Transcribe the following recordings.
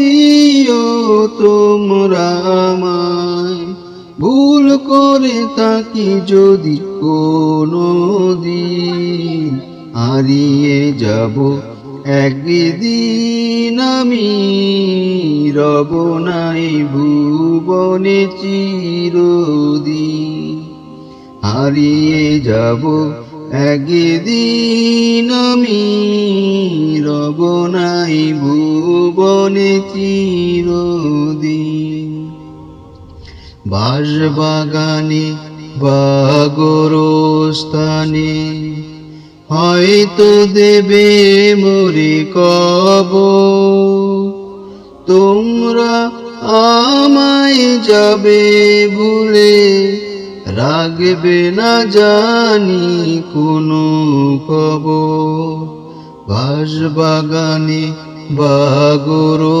দিও তোমরা আমায়। ভুল করে থাকি যদি কোনো দিন। হারিয়ে যাব একদিন আমি। রব নাই ভুবনে চিরদিন। হারিয়ে যাব একদিন আমি রব নাই ভুবনে চিরদিন বাসবাগানে বাগরস্থানে হয়তো দেবে মরে কব। তোমরা আমায় যাবে ভুলে রাগবে না জানি কোনো কব বাসবাগানে বাগরস্থানে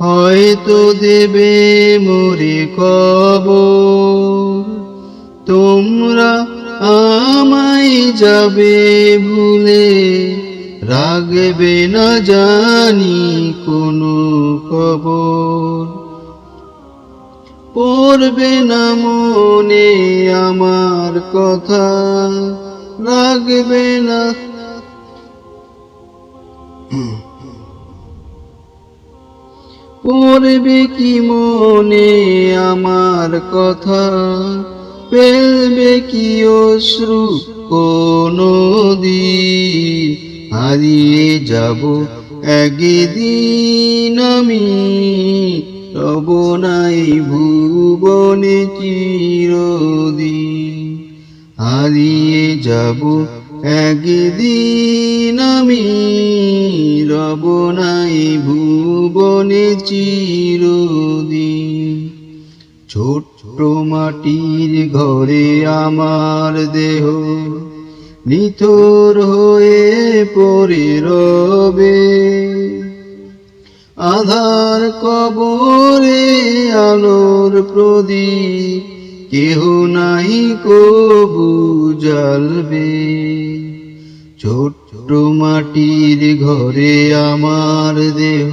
হয়তো দেবে মরে কব তোমরা আমায় যাবে ভুলে রাগবে না জানি কোনো খবর। পড়বে না মনে আমার কথা, রাগবে না। পড়বে কি মনে আমার কথা, ফেলবে কি অশ্রু কোনো হারিয়ে যাব একদিন আমি রব নাই ভুবনে চিরদিন। হারিয়ে যাব একদিন আমি, রব নাই ভুবনে চিরদিন। ছোট্ট মাটির ঘরে আমার দেহ, নিথর হয়ে পড়ে রবে আধার কবরে আলোর প্রদীপ, কেহ নাই কবু জ্বালবে। ছোট্ট মাটির ঘরে আমার দেহ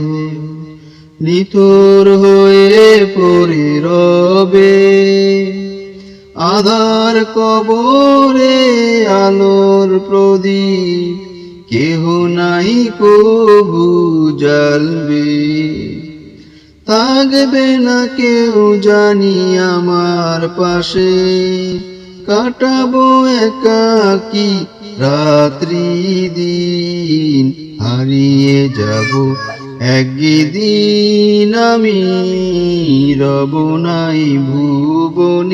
নিতর হয়ে পড়ে রবে। আধার কবরে আলোর প্রদীপ কেহ নাই কবু জ্বালবে। থাকবে না কেউ জানি আমার পাশে। কাটাবো একাকি রাত্রি দিন? হারিয়ে যাব একদিন আমি, রব নাই ভুবনে।